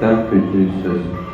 Thank you, Jesus.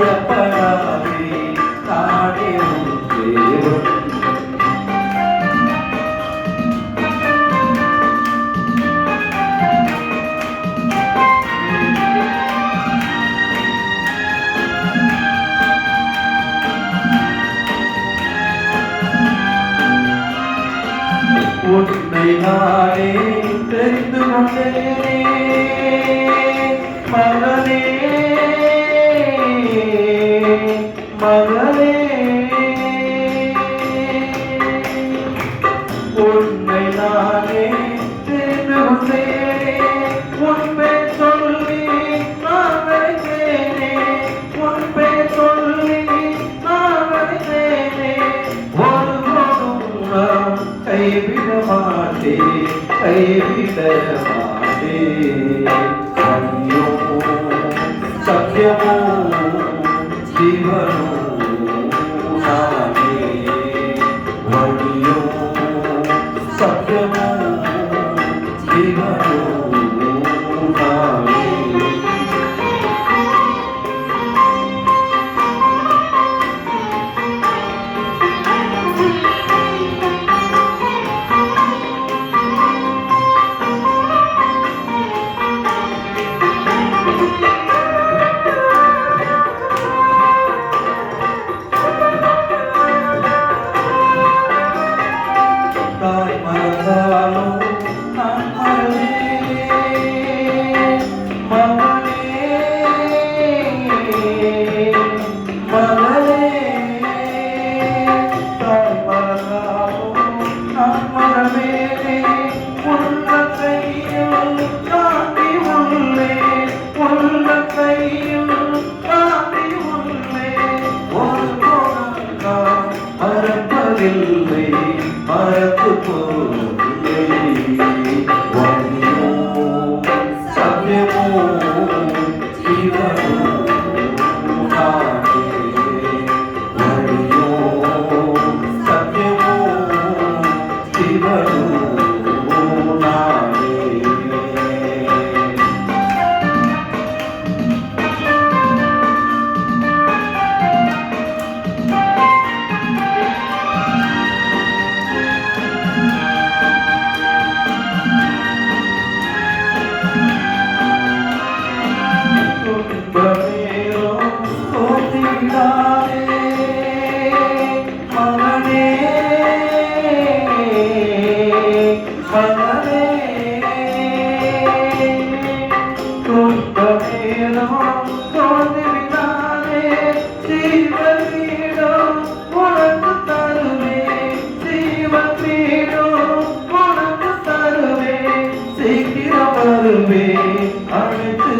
ഭയപ്പെടാതെ താഴെ உன்னை நானே தெரிந்து கொண்டேனே மனநே மகனே உண்மை நானே திருந்தேனே உண்மை சொல்லி நான் வருகிறேனே உண்மை சொல்லி நான் வருகிறேனே ஒருவரும் நாம் கைவிட மாட்டேன் கைவிட மாட்டேன் del